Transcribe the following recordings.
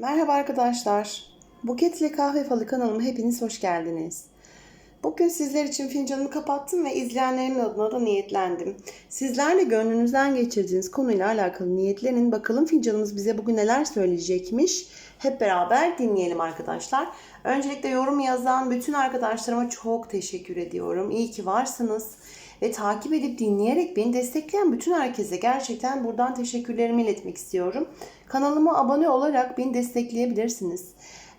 Merhaba arkadaşlar. Buket ile Kahve Falı kanalıma hepiniz hoş geldiniz. Bugün sizler için fincanımı kapattım ve izleyenlerimin adına da niyetlendim. Sizlerle gönlünüzden geçirdiğiniz konuyla alakalı niyetlenin. Bakalım fincanımız bize bugün neler söyleyecekmiş. Hep beraber dinleyelim arkadaşlar. Öncelikle yorum yazan bütün arkadaşlarıma çok teşekkür ediyorum. İyi ki varsınız. Ve takip edip dinleyerek beni destekleyen bütün herkese gerçekten buradan teşekkürlerimi iletmek istiyorum. Kanalıma abone olarak beni destekleyebilirsiniz.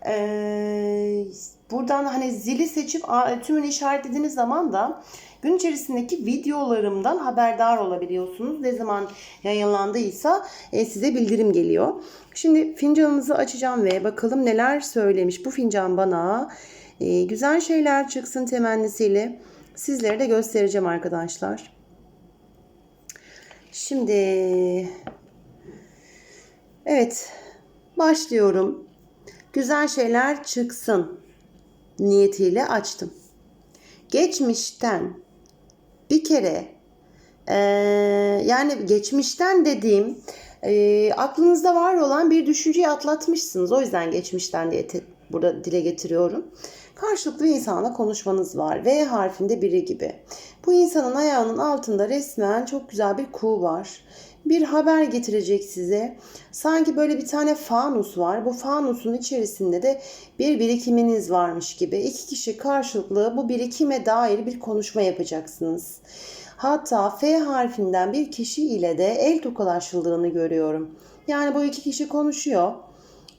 Ee, buradan hani zili seçip tümünü işaretlediğiniz zaman da gün içerisindeki videolarımdan haberdar olabiliyorsunuz. Ne zaman yayınlandıysa e, size bildirim geliyor. Şimdi fincanımızı açacağım ve bakalım neler söylemiş bu fincan bana. Ee, güzel şeyler çıksın temennisiyle sizlere de göstereceğim arkadaşlar. Şimdi evet başlıyorum. Güzel şeyler çıksın niyetiyle açtım. Geçmişten bir kere eee, yani geçmişten dediğim eee, aklınızda var olan bir düşünceyi atlatmışsınız. O yüzden geçmişten diye te- burada dile getiriyorum. Karşılıklı bir insanla konuşmanız var. V harfinde biri gibi. Bu insanın ayağının altında resmen çok güzel bir kuğu var. Bir haber getirecek size. Sanki böyle bir tane fanus var. Bu fanusun içerisinde de bir birikiminiz varmış gibi. İki kişi karşılıklı bu birikime dair bir konuşma yapacaksınız. Hatta F harfinden bir kişi ile de el tokalaşıldığını görüyorum. Yani bu iki kişi konuşuyor.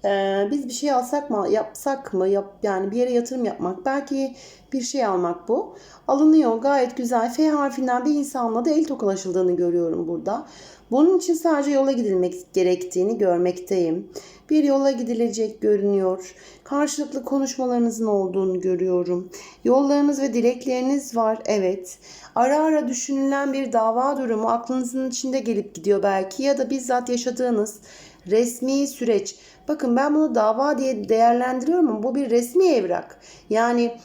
Ee, biz bir şey alsak mı, yapsak mı, yap, yani bir yere yatırım yapmak, belki bir şey almak bu. Alınıyor gayet güzel. F harfinden bir insanla da el tokalaşıldığını görüyorum burada. Bunun için sadece yola gidilmek gerektiğini görmekteyim. Bir yola gidilecek görünüyor. Karşılıklı konuşmalarınızın olduğunu görüyorum. Yollarınız ve dilekleriniz var, evet. Ara ara düşünülen bir dava durumu aklınızın içinde gelip gidiyor belki ya da bizzat yaşadığınız resmi süreç. Bakın ben bunu dava diye değerlendiriyorum ama bu bir resmi evrak. Yani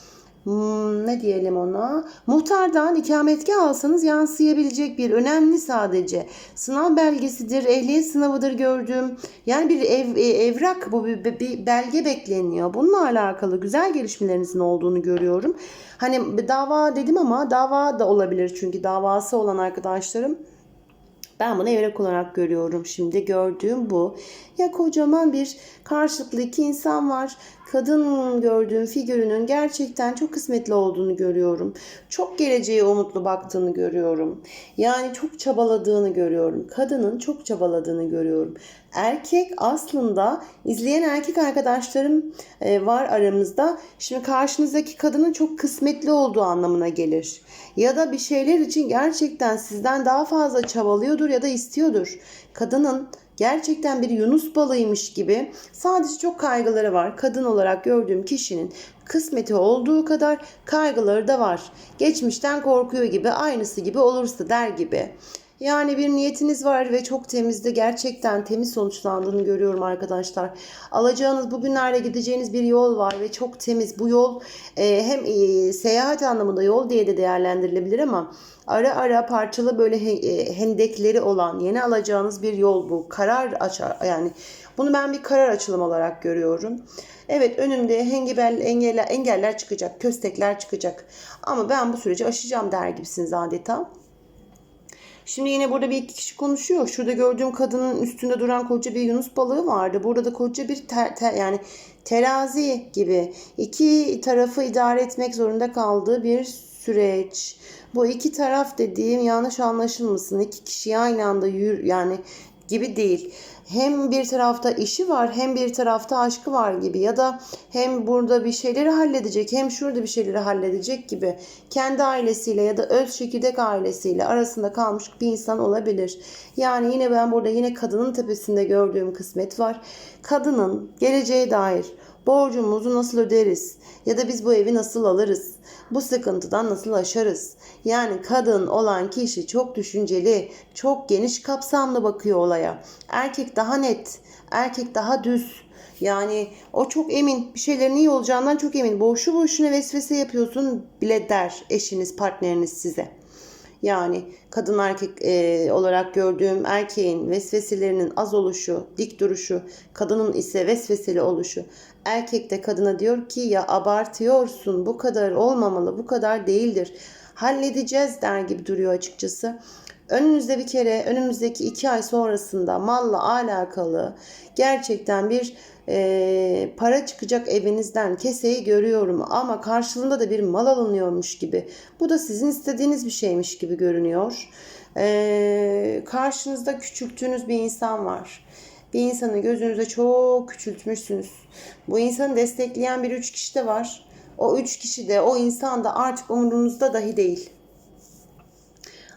hmm, ne diyelim ona? Muhtardan ikametgah alsanız yansıyabilecek bir önemli sadece. Sınav belgesidir, ehliyet sınavıdır gördüğüm. Yani bir ev, e, evrak bu bir, bir- belge bekleniyor. Bununla alakalı güzel gelişmelerinizin olduğunu görüyorum. Hani dava dedim ama dava da olabilir çünkü davası olan arkadaşlarım ben bunu evrak olarak görüyorum şimdi. Gördüğüm bu. Ya kocaman bir karşılıklı iki insan var. Kadın gördüğüm figürünün gerçekten çok kısmetli olduğunu görüyorum. Çok geleceğe umutlu baktığını görüyorum. Yani çok çabaladığını görüyorum. Kadının çok çabaladığını görüyorum. Erkek aslında izleyen erkek arkadaşlarım e, var aramızda. Şimdi karşınızdaki kadının çok kısmetli olduğu anlamına gelir. Ya da bir şeyler için gerçekten sizden daha fazla çabalıyordur ya da istiyordur. Kadının gerçekten bir Yunus balığıymış gibi sadece çok kaygıları var. Kadın olarak gördüğüm kişinin kısmeti olduğu kadar kaygıları da var. Geçmişten korkuyor gibi aynısı gibi olursa der gibi. Yani bir niyetiniz var ve çok temizde gerçekten temiz sonuçlandığını görüyorum arkadaşlar. Alacağınız bugünlerde gideceğiniz bir yol var ve çok temiz. Bu yol e, hem e, seyahat anlamında yol diye de değerlendirilebilir ama ara ara parçalı böyle he- e, hendekleri olan yeni alacağınız bir yol bu. Karar açar yani bunu ben bir karar açılım olarak görüyorum. Evet önümde hengebel engeller, engeller çıkacak, köstekler çıkacak. Ama ben bu süreci aşacağım der gibisiniz adeta. Şimdi yine burada bir iki kişi konuşuyor. Şurada gördüğüm kadının üstünde duran koca bir yunus balığı vardı. Burada da koca bir ter, ter- yani terazi gibi iki tarafı idare etmek zorunda kaldığı bir süreç. Bu iki taraf dediğim yanlış anlaşılmasın. İki kişi aynı anda yürü yani gibi değil. Hem bir tarafta işi var hem bir tarafta aşkı var gibi ya da hem burada bir şeyleri halledecek hem şurada bir şeyleri halledecek gibi kendi ailesiyle ya da öz çekirdek ailesiyle arasında kalmış bir insan olabilir. Yani yine ben burada yine kadının tepesinde gördüğüm kısmet var. Kadının geleceğe dair borcumuzu nasıl öderiz ya da biz bu evi nasıl alırız? Bu sıkıntıdan nasıl aşarız? Yani kadın olan kişi çok düşünceli, çok geniş kapsamlı bakıyor olaya. Erkek daha net, erkek daha düz. Yani o çok emin, bir şeylerin iyi olacağından çok emin. Boşu boşuna vesvese yapıyorsun bile der eşiniz, partneriniz size. Yani kadın erkek e, olarak gördüğüm erkeğin vesveselerinin az oluşu, dik duruşu, kadının ise vesveseli oluşu. Erkek de kadına diyor ki ya abartıyorsun bu kadar olmamalı bu kadar değildir. Halledeceğiz der gibi duruyor açıkçası. Önünüzde bir kere önümüzdeki iki ay sonrasında malla alakalı gerçekten bir e, para çıkacak evinizden keseyi görüyorum ama karşılığında da bir mal alınıyormuş gibi. Bu da sizin istediğiniz bir şeymiş gibi görünüyor. E, karşınızda küçülttüğünüz bir insan var. Bir insanı gözünüzde çok küçültmüşsünüz. Bu insanı destekleyen bir üç kişi de var. O üç kişi de o insan da artık umurunuzda dahi değil.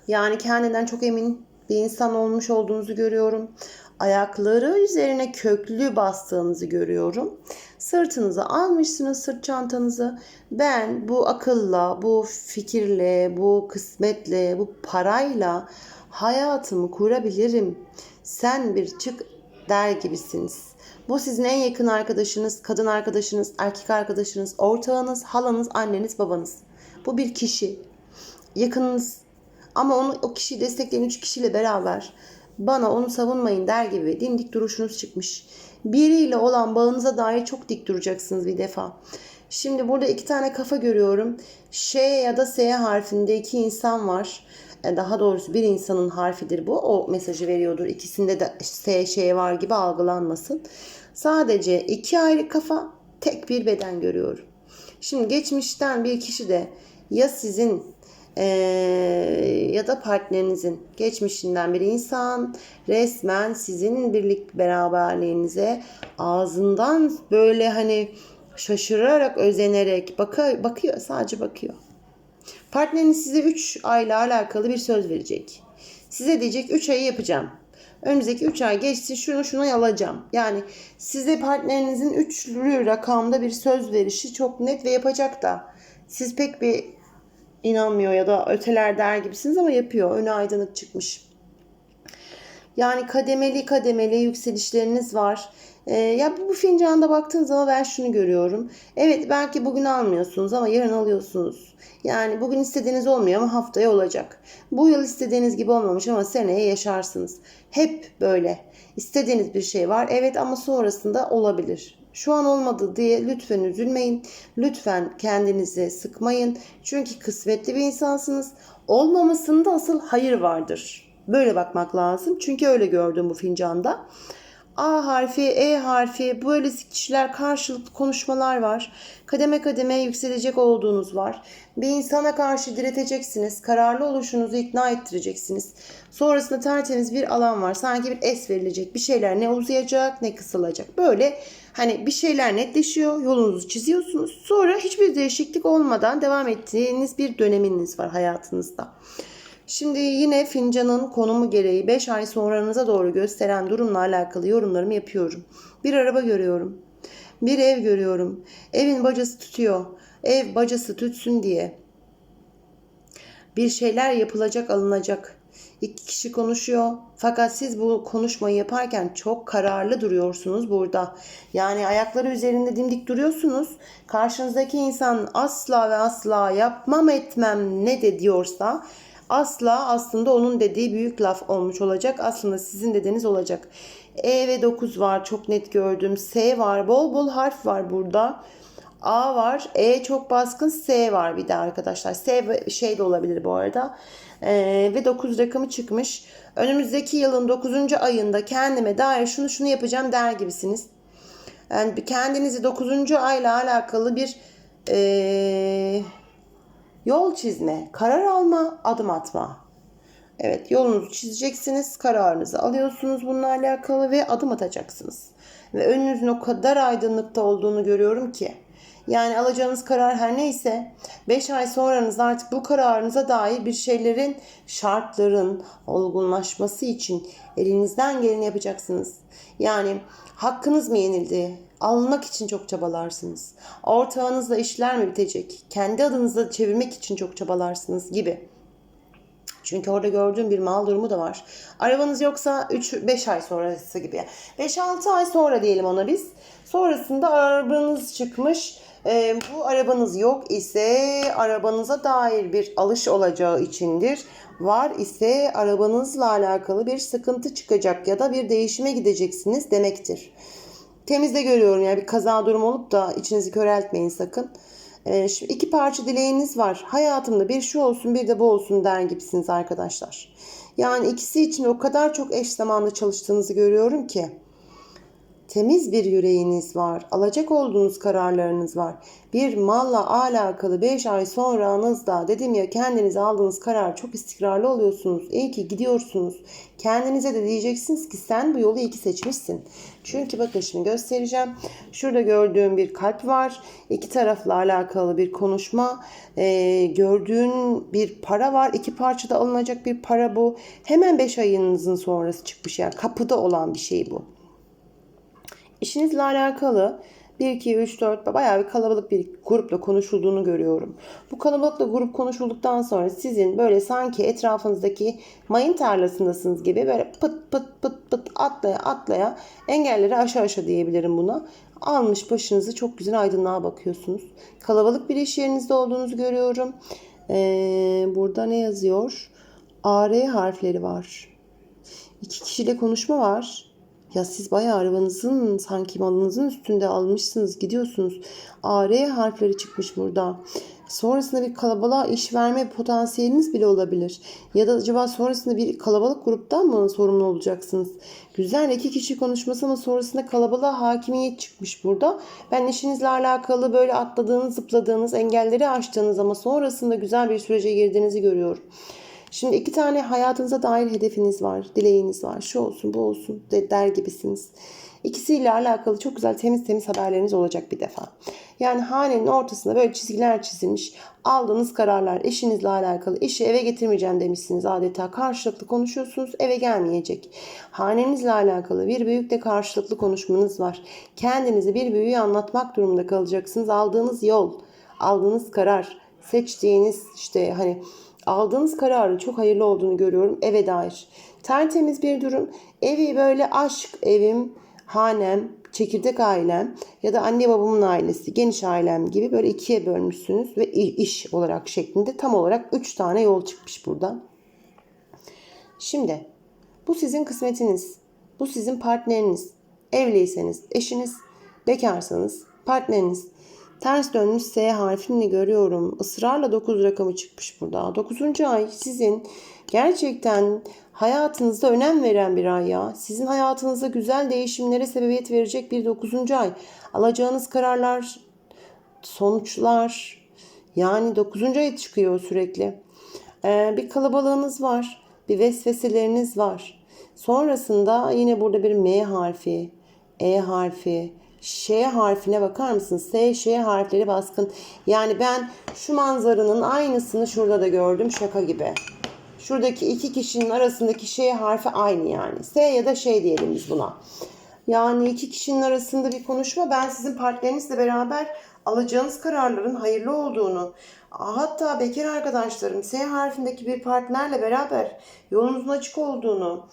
Yani kendinden çok emin bir insan olmuş olduğunuzu görüyorum. Ayakları üzerine köklü bastığınızı görüyorum. Sırtınıza almışsınız sırt çantanızı. Ben bu akılla, bu fikirle, bu kısmetle, bu parayla hayatımı kurabilirim. Sen bir çık der gibisiniz. Bu sizin en yakın arkadaşınız, kadın arkadaşınız, erkek arkadaşınız, ortağınız, halanız, anneniz, babanız. Bu bir kişi. Yakınınız, ama onu o kişiyi destekleyen üç kişiyle beraber bana onu savunmayın der gibi dimdik duruşunuz çıkmış. Biriyle olan bağınıza dair çok dik duracaksınız bir defa. Şimdi burada iki tane kafa görüyorum. Ş ya da S harfinde iki insan var. E, Daha doğrusu bir insanın harfidir bu. O mesajı veriyordur. İkisinde de S şey var gibi algılanmasın. Sadece iki ayrı kafa, tek bir beden görüyorum. Şimdi geçmişten bir kişi de ya sizin ee, ya da partnerinizin geçmişinden bir insan resmen sizin birlik beraberliğinize ağzından böyle hani şaşırarak özenerek bakıyor, bakıyor sadece bakıyor. Partneriniz size 3 ayla alakalı bir söz verecek. Size diyecek 3 ayı yapacağım. Önümüzdeki 3 ay geçsin şunu şunu alacağım. Yani size partnerinizin üçlü rakamda bir söz verişi çok net ve yapacak da. Siz pek bir inanmıyor ya da öteler der gibisiniz ama yapıyor. Önü aydınlık çıkmış. Yani kademeli kademeli yükselişleriniz var. Ee, ya bu fincanda baktığınız zaman ben şunu görüyorum. Evet belki bugün almıyorsunuz ama yarın alıyorsunuz. Yani bugün istediğiniz olmuyor ama haftaya olacak. Bu yıl istediğiniz gibi olmamış ama seneye yaşarsınız. Hep böyle. İstediğiniz bir şey var. Evet ama sonrasında olabilir. Şu an olmadı diye lütfen üzülmeyin. Lütfen kendinizi sıkmayın. Çünkü kısmetli bir insansınız. Olmamasında asıl hayır vardır. Böyle bakmak lazım. Çünkü öyle gördüm bu fincanda. A harfi, E harfi, böyle kişiler karşılıklı konuşmalar var. Kademe kademe yükselecek olduğunuz var. Bir insana karşı direteceksiniz. Kararlı oluşunuzu ikna ettireceksiniz. Sonrasında tertemiz bir alan var. Sanki bir es verilecek. Bir şeyler ne uzayacak ne kısalacak. Böyle hani bir şeyler netleşiyor. Yolunuzu çiziyorsunuz. Sonra hiçbir değişiklik olmadan devam ettiğiniz bir döneminiz var hayatınızda. Şimdi yine fincanın konumu gereği 5 ay sonranıza doğru gösteren durumla alakalı yorumlarımı yapıyorum. Bir araba görüyorum. Bir ev görüyorum. Evin bacası tutuyor. Ev bacası tütsün diye. Bir şeyler yapılacak, alınacak. İki kişi konuşuyor. Fakat siz bu konuşmayı yaparken çok kararlı duruyorsunuz burada. Yani ayakları üzerinde dimdik duruyorsunuz. Karşınızdaki insan asla ve asla yapmam etmem ne de diyorsa asla aslında onun dediği büyük laf olmuş olacak. Aslında sizin dediğiniz olacak. E ve 9 var çok net gördüm. S var bol bol harf var burada. A var. E çok baskın. S var bir de arkadaşlar. S şey de olabilir bu arada. Ee, ve 9 rakamı çıkmış. Önümüzdeki yılın 9. ayında kendime dair şunu şunu yapacağım der gibisiniz. Yani kendinizi 9. ayla alakalı bir ee, yol çizme, karar alma, adım atma. Evet yolunuzu çizeceksiniz, kararınızı alıyorsunuz bununla alakalı ve adım atacaksınız. Ve önünüzün o kadar aydınlıkta olduğunu görüyorum ki. Yani alacağınız karar her neyse 5 ay sonranızda artık bu kararınıza dair bir şeylerin, şartların olgunlaşması için elinizden geleni yapacaksınız. Yani hakkınız mı yenildi? Almak için çok çabalarsınız. Ortağınızla işler mi bitecek? Kendi adınıza çevirmek için çok çabalarsınız gibi. Çünkü orada gördüğüm bir mal durumu da var. Arabanız yoksa 3-5 ay sonrası gibi. 5-6 ay sonra diyelim ona biz. Sonrasında arabanız çıkmış. Ee, bu arabanız yok ise arabanıza dair bir alış olacağı içindir. var ise arabanızla alakalı bir sıkıntı çıkacak ya da bir değişime gideceksiniz demektir. Temizde görüyorum yani bir kaza durum olup da içinizi köreltmeyin sakın. Ee, şimdi iki parça dileğiniz var. Hayatımda bir şu olsun bir de bu olsun der gibisiniz arkadaşlar. Yani ikisi için o kadar çok eş zamanlı çalıştığınızı görüyorum ki. Temiz bir yüreğiniz var. Alacak olduğunuz kararlarınız var. Bir malla alakalı 5 ay sonranızda dedim ya kendiniz aldığınız karar çok istikrarlı oluyorsunuz. İyi ki gidiyorsunuz. Kendinize de diyeceksiniz ki sen bu yolu iyi ki seçmişsin. Çünkü bakın şimdi göstereceğim. Şurada gördüğüm bir kalp var. İki tarafla alakalı bir konuşma. Ee, gördüğün bir para var. İki parçada alınacak bir para bu. Hemen 5 ayınızın sonrası çıkmış. Yani kapıda olan bir şey bu. İşinizle alakalı 1, 2, 3, 4 bayağı bir kalabalık bir grupla konuşulduğunu görüyorum. Bu kalabalıkla grup konuşulduktan sonra sizin böyle sanki etrafınızdaki mayın tarlasındasınız gibi böyle pıt pıt pıt pıt atlaya atlaya engelleri aşağı aşağı diyebilirim buna. Almış başınızı çok güzel aydınlığa bakıyorsunuz. Kalabalık bir iş yerinizde olduğunuzu görüyorum. Ee, burada ne yazıyor? AR harfleri var. İki kişiyle konuşma var. Ya siz bayağı arabanızın sanki malınızın üstünde almışsınız gidiyorsunuz. AR harfleri çıkmış burada. Sonrasında bir kalabalığa iş verme potansiyeliniz bile olabilir. Ya da acaba sonrasında bir kalabalık gruptan mı sorumlu olacaksınız? Güzel iki kişi konuşması ama sonrasında kalabalığa hakimiyet çıkmış burada. Ben işinizle alakalı böyle atladığınız, zıpladığınız, engelleri aştığınız ama sonrasında güzel bir sürece girdiğinizi görüyorum. Şimdi iki tane hayatınıza dair hedefiniz var, dileğiniz var. Şu olsun, bu olsun de, der gibisiniz. İkisiyle alakalı çok güzel temiz temiz haberleriniz olacak bir defa. Yani hanenin ortasında böyle çizgiler çizilmiş. Aldığınız kararlar eşinizle alakalı. Eşi eve getirmeyeceğim demişsiniz adeta. Karşılıklı konuşuyorsunuz eve gelmeyecek. Hanenizle alakalı bir büyükle karşılıklı konuşmanız var. Kendinizi bir büyüğü anlatmak durumunda kalacaksınız. Aldığınız yol, aldığınız karar, seçtiğiniz işte hani aldığınız kararın çok hayırlı olduğunu görüyorum eve dair. Tertemiz bir durum. Evi böyle aşk evim, hanem, çekirdek ailem ya da anne babamın ailesi, geniş ailem gibi böyle ikiye bölmüşsünüz ve iş olarak şeklinde tam olarak üç tane yol çıkmış burada. Şimdi bu sizin kısmetiniz. Bu sizin partneriniz. Evliyseniz eşiniz, bekarsanız partneriniz. Ters dönmüş S harfini görüyorum. Israrla 9 rakamı çıkmış burada. 9. ay sizin gerçekten hayatınızda önem veren bir ay ya. Sizin hayatınızda güzel değişimlere sebebiyet verecek bir 9. ay. Alacağınız kararlar, sonuçlar yani 9. ay çıkıyor sürekli. Ee, bir kalabalığınız var. Bir vesveseleriniz var. Sonrasında yine burada bir M harfi, E harfi, Ş harfine bakar mısınız? S, Ş harfleri baskın. Yani ben şu manzaranın aynısını şurada da gördüm şaka gibi. Şuradaki iki kişinin arasındaki Ş harfi aynı yani. S ya da şey diyelim biz buna. Yani iki kişinin arasında bir konuşma. Ben sizin partnerinizle beraber alacağınız kararların hayırlı olduğunu, hatta bekar arkadaşlarım S harfindeki bir partnerle beraber yolunuzun açık olduğunu,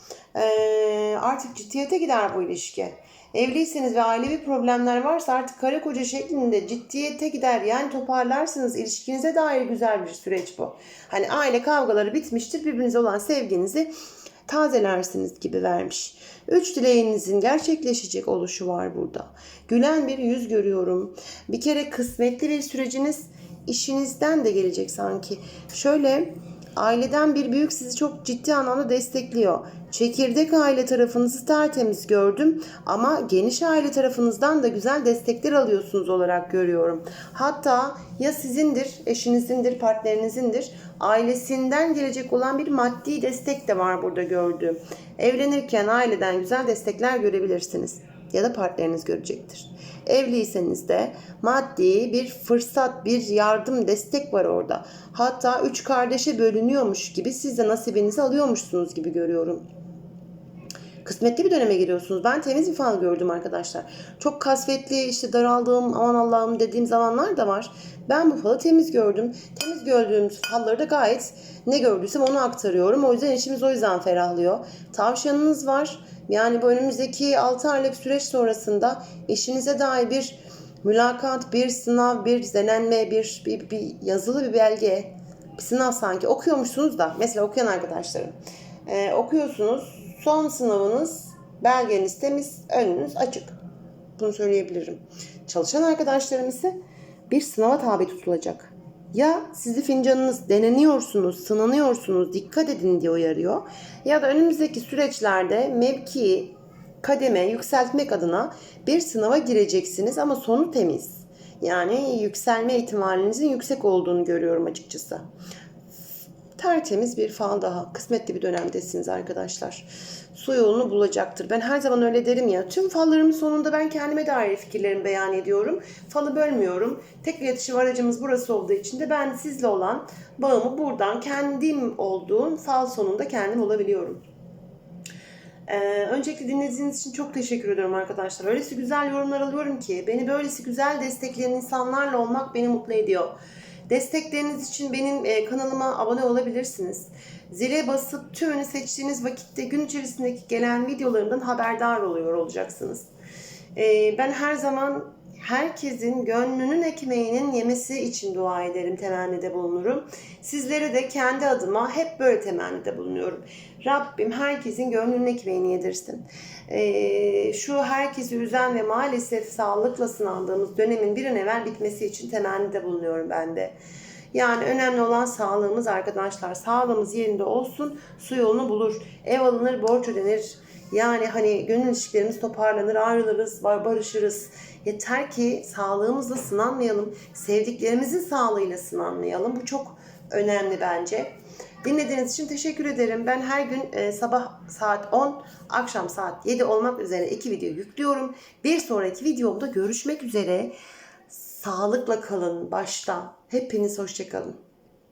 artık ciddiyete gider bu ilişki. Evliyseniz ve ailevi problemler varsa artık karı koca şeklinde ciddiyete gider. Yani toparlarsınız. ilişkinize dair güzel bir süreç bu. Hani aile kavgaları bitmiştir. Birbirinize olan sevginizi tazelersiniz gibi vermiş. Üç dileğinizin gerçekleşecek oluşu var burada. Gülen bir yüz görüyorum. Bir kere kısmetli bir süreciniz işinizden de gelecek sanki. Şöyle aileden bir büyük sizi çok ciddi anlamda destekliyor. Çekirdek aile tarafınızı tertemiz gördüm ama geniş aile tarafınızdan da güzel destekler alıyorsunuz olarak görüyorum. Hatta ya sizindir, eşinizindir, partnerinizin,dir ailesinden gelecek olan bir maddi destek de var burada gördüğüm. Evlenirken aileden güzel destekler görebilirsiniz ya da partneriniz görecektir. Evliyseniz de maddi bir fırsat, bir yardım, destek var orada. Hatta üç kardeşe bölünüyormuş gibi siz de nasibinizi alıyormuşsunuz gibi görüyorum kısmetli bir döneme giriyorsunuz. Ben temiz bir fal gördüm arkadaşlar. Çok kasvetli işte daraldığım aman Allah'ım dediğim zamanlar da var. Ben bu falı temiz gördüm. Temiz gördüğüm falları da gayet ne gördüysem onu aktarıyorum. O yüzden işimiz o yüzden ferahlıyor. Tavşanınız var. Yani bu önümüzdeki 6 aylık süreç sonrasında eşinize dair bir mülakat, bir sınav, bir denenme, bir, bir, bir yazılı bir belge sınav sanki okuyormuşsunuz da mesela okuyan arkadaşlarım e, okuyorsunuz son sınavınız belgeniz temiz önünüz açık bunu söyleyebilirim. Çalışan arkadaşlarım ise bir sınava tabi tutulacak. Ya sizi fincanınız deneniyorsunuz, sınanıyorsunuz, dikkat edin diye uyarıyor. Ya da önümüzdeki süreçlerde mevki, kademe yükseltmek adına bir sınava gireceksiniz ama sonu temiz. Yani yükselme ihtimalinizin yüksek olduğunu görüyorum açıkçası. Tertemiz bir fal daha. Kısmetli bir dönemdesiniz arkadaşlar. Su yolunu bulacaktır. Ben her zaman öyle derim ya. Tüm fallarımın sonunda ben kendime dair fikirlerimi beyan ediyorum. Falı bölmüyorum. Tek iletişim aracımız burası olduğu için de ben sizle olan bağımı buradan kendim olduğum fal sonunda kendim olabiliyorum. Ee, öncelikle dinlediğiniz için çok teşekkür ediyorum arkadaşlar. Öylesi güzel yorumlar alıyorum ki beni böylesi güzel destekleyen insanlarla olmak beni mutlu ediyor. Destekleriniz için benim e, kanalıma abone olabilirsiniz. Zile basıp tümünü seçtiğiniz vakitte gün içerisindeki gelen videolarımdan haberdar oluyor olacaksınız. Ee, ben her zaman herkesin gönlünün ekmeğinin yemesi için dua ederim, temennide bulunurum. Sizlere de kendi adıma hep böyle temennide bulunuyorum. Rabbim herkesin gönlünün ekmeğini yedirsin. Ee, şu herkesi üzen ve maalesef sağlıkla sınandığımız dönemin bir an evvel bitmesi için temennide bulunuyorum ben de. Yani önemli olan sağlığımız arkadaşlar. Sağlığımız yerinde olsun, su yolunu bulur. Ev alınır, borç ödenir. Yani hani gönül ilişkilerimiz toparlanır, ayrılırız, bar- barışırız. Yeter ki sağlığımızla sınanmayalım, sevdiklerimizin sağlığıyla sınanmayalım. Bu çok önemli bence. Dinlediğiniz için teşekkür ederim. Ben her gün e, sabah saat 10, akşam saat 7 olmak üzere iki video yüklüyorum. Bir sonraki videomda görüşmek üzere. Sağlıkla kalın başta. Hepiniz hoşçakalın.